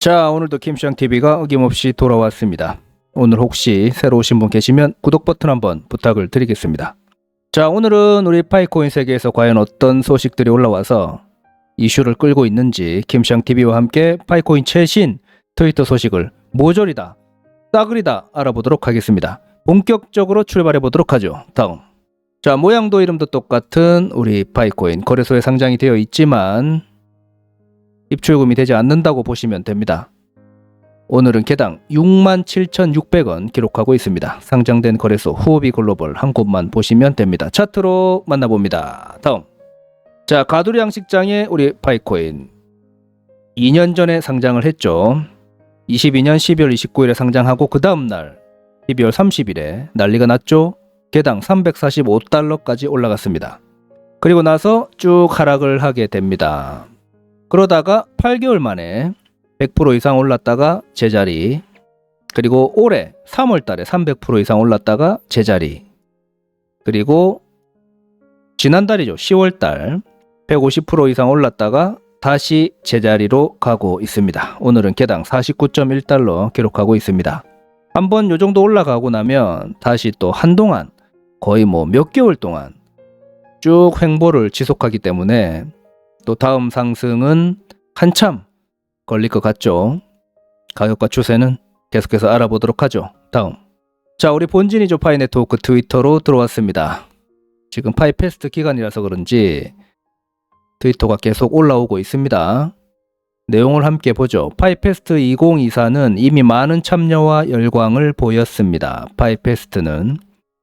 자, 오늘도 김시영TV가 어김없이 돌아왔습니다. 오늘 혹시 새로 오신 분 계시면 구독 버튼 한번 부탁을 드리겠습니다. 자, 오늘은 우리 파이코인 세계에서 과연 어떤 소식들이 올라와서 이슈를 끌고 있는지 김시영TV와 함께 파이코인 최신 트위터 소식을 모조리다, 싸그리다 알아보도록 하겠습니다. 본격적으로 출발해 보도록 하죠. 다음. 자, 모양도 이름도 똑같은 우리 파이코인 거래소에 상장이 되어 있지만 입출금이 되지 않는다고 보시면 됩니다. 오늘은 개당 67,600원 기록하고 있습니다. 상장된 거래소 후오비 글로벌 한 곳만 보시면 됩니다. 차트로 만나봅니다. 다음. 자, 가두리 양식장에 우리 파이코인 2년 전에 상장을 했죠. 22년 12월 29일에 상장하고 그 다음 날 12월 30일에 난리가 났죠. 개당 345달러까지 올라갔습니다. 그리고 나서 쭉 하락을 하게 됩니다. 그러다가 8개월 만에 100% 이상 올랐다가 제자리 그리고 올해 3월 달에 300% 이상 올랐다가 제자리 그리고 지난달이죠 10월 달 150% 이상 올랐다가 다시 제자리로 가고 있습니다. 오늘은 개당 49.1달러 기록하고 있습니다. 한번 요 정도 올라가고 나면 다시 또 한동안 거의 뭐 몇 개월 동안 쭉 횡보를 지속하기 때문에 또 다음 상승은 한참 걸릴 것 같죠. 가격과 추세는 계속해서 알아보도록 하죠. 다음. 자, 우리 본진이죠. 파이 네트워크 트위터로 들어왔습니다. 지금 파이 패스트 기간이라서 그런지 트위터가 계속 올라오고 있습니다. 내용을 함께 보죠. 파이페스트 2024는 이미 많은 참여와 열광을 보였습니다. 파이페스트는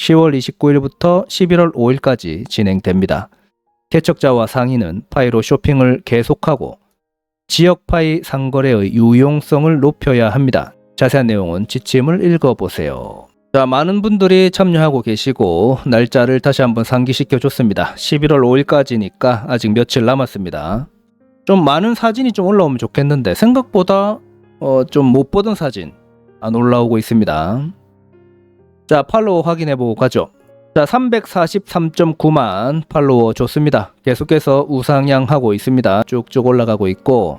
10월 29일부터 11월 5일까지 진행됩니다. 개척자와 상인은 파이로 쇼핑을 계속하고 지역 파이 상거래의 유용성을 높여야 합니다. 자세한 내용은 지침을 읽어보세요. 자, 많은 분들이 참여하고 계시고 날짜를 다시 한번 상기시켜 줬습니다. 11월 5일까지니까 아직 며칠 남았습니다. 좀 많은 사진이 좀 올라오면 좋겠는데 생각보다 어, 좀 못 보던 사진 안 올라오고 있습니다. 자, 팔로우 확인해 보고 가죠. 자, 343.9만 팔로워 좋습니다. 계속해서 우상향하고 있습니다. 쭉쭉 올라가고 있고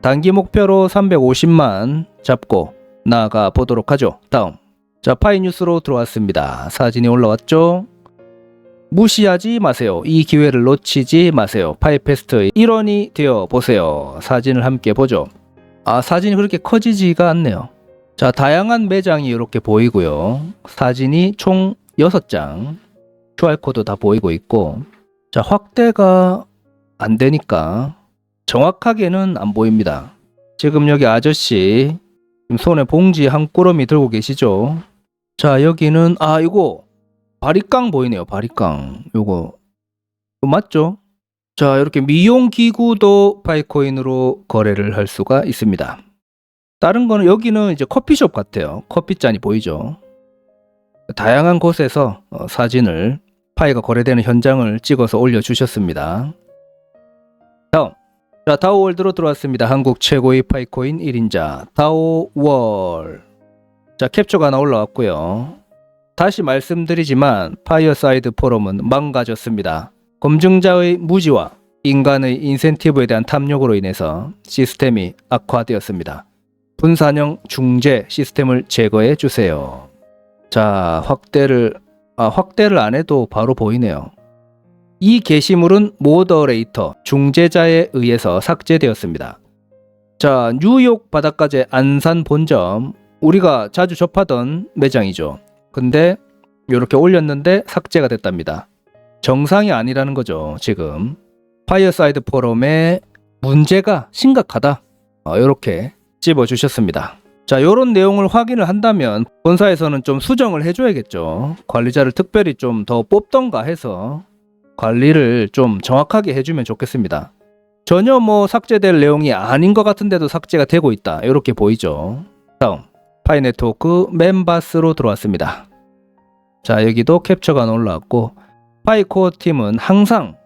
단기 목표로 350만 잡고 나아가 보도록 하죠. 다음. 자, 파이뉴스로 들어왔습니다. 사진이 올라왔죠? 무시하지 마세요. 이 기회를 놓치지 마세요. 파이페스트 일원이 되어 보세요. 사진을 함께 보죠. 아, 사진이 그렇게 커지지가 않네요. 자, 다양한 매장이 이렇게 보이고요. 사진이 총 6장. QR코드 다 보이고 있고. 자, 확대가 안 되니까 정확하게는 안 보입니다. 지금 여기 아저씨 손에 봉지 한 꾸러미 들고 계시죠? 자, 여기는 아, 이거 바리깡 보이네요. 바리깡. 요거 맞죠? 자, 이렇게 미용 기구도 파이코인으로 거래를 할 수가 있습니다. 다른 거는 여기는 이제 커피숍 같아요. 커피잔이 보이죠? 다양한 곳에서 어, 사진을 파이가 거래되는 현장을 찍어서 올려주셨습니다. 다음. 자, 다오월드로 들어왔습니다. 한국 최고의 파이코인 1인자 다오월. 자, 캡처가 하나 올라왔고요. 다시 말씀드리지만 파이어사이드 포럼은 망가졌습니다. 검증자의 무지와 인간의 인센티브에 대한 탐욕으로 인해서 시스템이 악화되었습니다. 분산형 중재 시스템을 제거해 주세요. 자, 확대를 아, 확대를 안 해도 바로 보이네요. 이 게시물은 모더레이터 중재자에 의해서 삭제되었습니다. 자, 뉴욕 바닷가재 안산 본점 우리가 자주 접하던 매장이죠. 근데 이렇게 올렸는데 삭제가 됐답니다. 정상이 아니라는 거죠, 지금. 파이어사이드 포럼에 문제가 심각하다. 이렇게 찝어주셨습니다. 자, 이런 내용을 확인을 한다면 본사에서는 좀 수정을 해줘야겠죠. 관리자를 특별히 좀 더 뽑던가 해서 관리를 좀 정확하게 해주면 좋겠습니다. 전혀 뭐 삭제될 내용이 아닌 것 같은데도 삭제가 되고 있다. 이렇게 보이죠. 다음. 파이네트워크 멤버스로 들어왔습니다. 자, 여기도 캡처가 올라왔고 파이코어 팀은 항상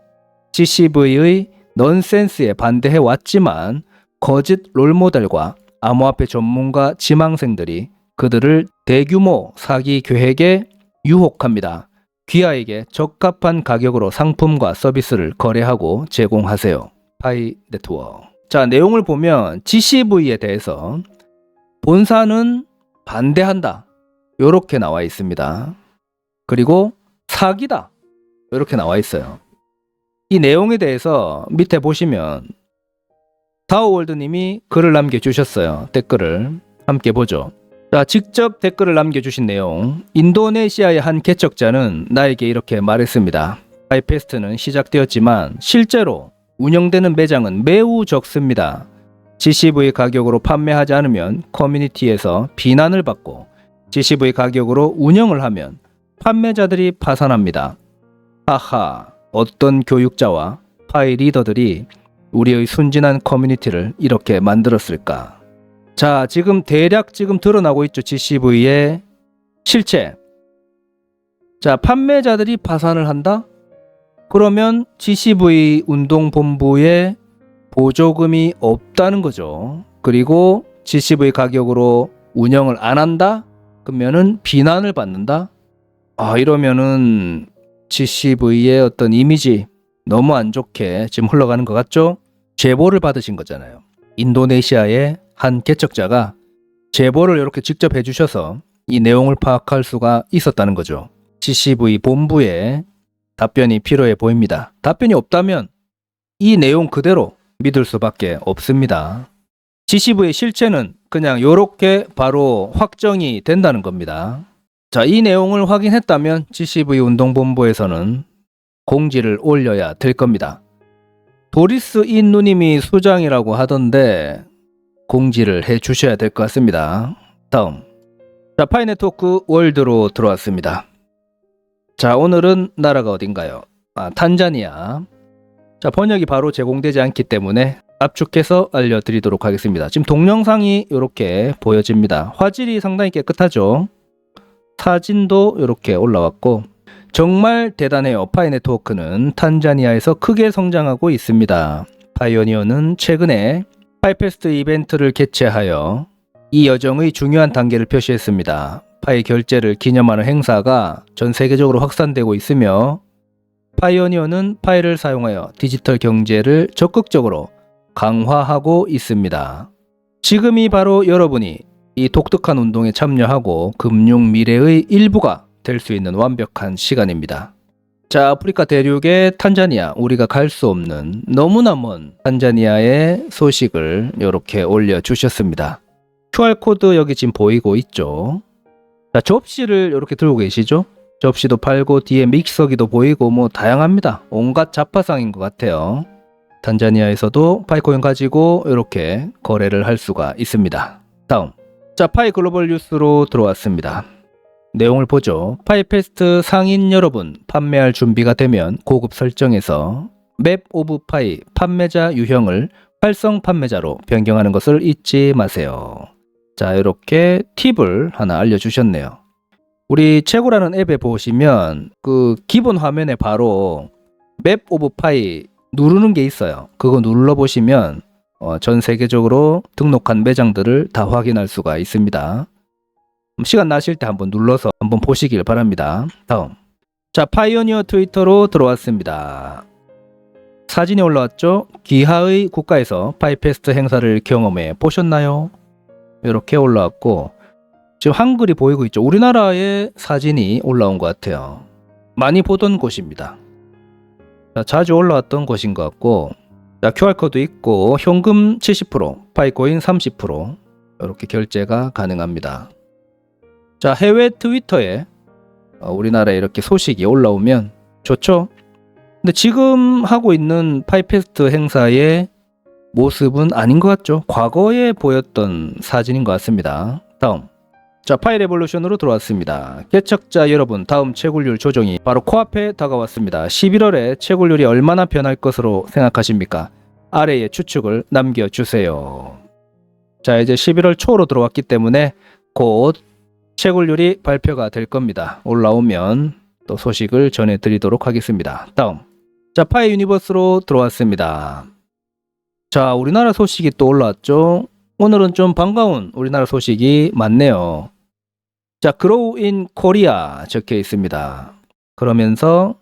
GCV의 넌센스에 반대해 왔지만 거짓 롤모델과 암호화폐 전문가 지망생들이 그들을 대규모 사기 계획에 유혹합니다. 귀하에게 적합한 가격으로 상품과 서비스를 거래하고 제공하세요. 파이 네트워크. 자, 내용을 보면 GCV에 대해서 본사는 반대한다. 요렇게 나와 있습니다. 그리고 사기다. 이렇게 나와 있어요. 이 내용에 대해서 밑에 보시면 다오월드님이 글을 남겨주셨어요. 댓글을 함께 보죠. 자, 직접 댓글을 남겨주신 내용. 인도네시아의 한 개척자는 나에게 이렇게 말했습니다. 하이페스트는 시작되었지만 실제로 운영되는 매장은 매우 적습니다. GCV 가격으로 판매하지 않으면 커뮤니티에서 비난을 받고 GCV 가격으로 운영을 하면 판매자들이 파산합니다. 하하, 어떤 교육자와 파이 리더들이 우리의 순진한 커뮤니티를 이렇게 만들었을까? 자, 지금 대략 지금 드러나고 있죠. GCV의 실체. 자, 판매자들이 파산을 한다? 그러면 GCV 운동본부에 보조금이 없다는 거죠. 그리고 GCV 가격으로 운영을 안 한다? 그러면은 비난을 받는다? 아, 이러면은 GCV의 어떤 이미지 너무 안 좋게 지금 흘러가는 것 같죠? 제보를 받으신 거잖아요. 인도네시아의 한 개척자가 제보를 이렇게 직접 해주셔서 이 내용을 파악할 수가 있었다는 거죠. GCV 본부에 답변이 필요해 보입니다. 답변이 없다면 이 내용 그대로 믿을 수밖에 없습니다. GCV의 실체는 그냥 이렇게 바로 확정이 된다는 겁니다. 자, 이 내용을 확인했다면 GCV 운동본부에서는 공지를 올려야 될 겁니다. 도리스 인 누님이 수장이라고 하던데 공지를 해 주셔야 될 것 같습니다. 다음. 자, 파이네트워크 월드로 들어왔습니다. 자, 오늘은 나라가 어딘가요? 아, 탄자니아. 자, 번역이 바로 제공되지 않기 때문에 압축해서 알려드리도록 하겠습니다. 지금 동영상이 이렇게 보여집니다. 화질이 상당히 깨끗하죠? 사진도 이렇게 올라왔고 정말 대단해요. 파이 네트워크는 탄자니아에서 크게 성장하고 있습니다. 파이오니어는 최근에 파이페스트 이벤트를 개최하여 이 여정의 중요한 단계를 표시했습니다. 파이 결제를 기념하는 행사가 전 세계적으로 확산되고 있으며 파이오니어는 파이를 사용하여 디지털 경제를 적극적으로 강화하고 있습니다. 지금이 바로 여러분이 이 독특한 운동에 참여하고 금융 미래의 일부가 될 수 있는 완벽한 시간입니다. 자, 아프리카 대륙의 탄자니아, 우리가 갈 수 없는 너무나 먼 탄자니아의 소식을 이렇게 올려주셨습니다. QR코드 여기 지금 보이고 있죠. 자, 접시를 이렇게 들고 계시죠? 접시도 팔고 뒤에 믹서기도 보이고 뭐 다양합니다. 온갖 잡화상인 것 같아요. 탄자니아에서도 파이코인 가지고 이렇게 거래를 할 수가 있습니다. 다음. 자, 파이 글로벌 뉴스로 들어왔습니다. 내용을 보죠. 파이페스트 상인 여러분, 판매할 준비가 되면 고급 설정에서 맵 오브 파이 판매자 유형을 활성 판매자로 변경하는 것을 잊지 마세요. 자, 이렇게 팁을 하나 알려주셨네요. 우리 최고라는 앱에 보시면 그 기본 화면에 바로 맵 오브 파이 누르는 게 있어요. 그거 눌러 보시면 어, 전 세계적으로 등록한 매장들을 다 확인할 수가 있습니다. 시간 나실 때 한번 눌러서 한번 보시길 바랍니다. 다음. 자, 파이오니어 트위터로 들어왔습니다. 사진이 올라왔죠? 기하의 국가에서 파이페스트 행사를 경험해 보셨나요? 이렇게 올라왔고, 지금 한글이 보이고 있죠? 우리나라의 사진이 올라온 것 같아요. 많이 보던 곳입니다. 자, 자주 올라왔던 곳인 것 같고, 자, QR코드 있고, 현금 70%, 파이코인 30%, 이렇게 결제가 가능합니다. 자, 해외 트위터에 어, 우리나라에 이렇게 소식이 올라오면 좋죠? 근데 지금 하고 있는 파이페스트 행사의 모습은 아닌 것 같죠? 과거에 보였던 사진인 것 같습니다. 다음. 자, 파이 레볼루션으로 들어왔습니다. 개척자 여러분, 다음 채굴률 조정이 바로 코앞에 다가왔습니다. 11월에 채굴률이 얼마나 변할 것으로 생각하십니까? 아래에 추측을 남겨주세요. 자, 이제 11월 초로 들어왔기 때문에 곧 채굴률이 발표가 될 겁니다. 올라오면 또 소식을 전해드리도록 하겠습니다. 다음. 자, 파이 유니버스로 들어왔습니다. 자, 우리나라 소식이 또 올라왔죠? 오늘은 좀 반가운 우리나라 소식이 많네요. 자, 그로우 인 코리아 적혀 있습니다. 그러면서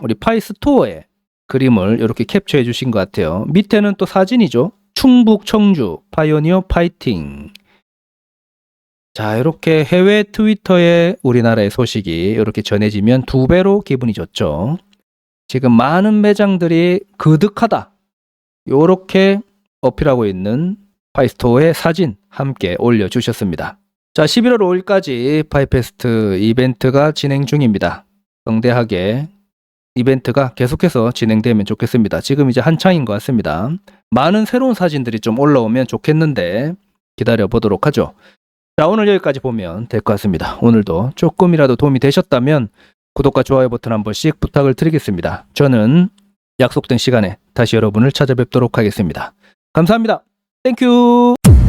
우리 파이 스토어에 그림을 이렇게 캡처해 주신 것 같아요. 밑에는 또 사진이죠. 충북 청주 파이오니어 파이팅. 자, 이렇게 해외 트위터에 우리나라의 소식이 이렇게 전해지면 두 배로 기분이 좋죠. 지금 많은 매장들이 그득하다. 요렇게 어필하고 있는 파이스토어의 사진 함께 올려주셨습니다. 자, 11월 5일까지 파이페스트 이벤트가 진행 중입니다. 성대하게 이벤트가 계속해서 진행되면 좋겠습니다. 지금 이제 한창인 것 같습니다. 많은 새로운 사진들이 좀 올라오면 좋겠는데 기다려 보도록 하죠. 자, 오늘 여기까지 보면 될 것 같습니다. 오늘도 조금이라도 도움이 되셨다면 구독과 좋아요 버튼 한 번씩 부탁을 드리겠습니다. 저는 약속된 시간에 다시 여러분을 찾아뵙도록 하겠습니다. 감사합니다. 땡큐!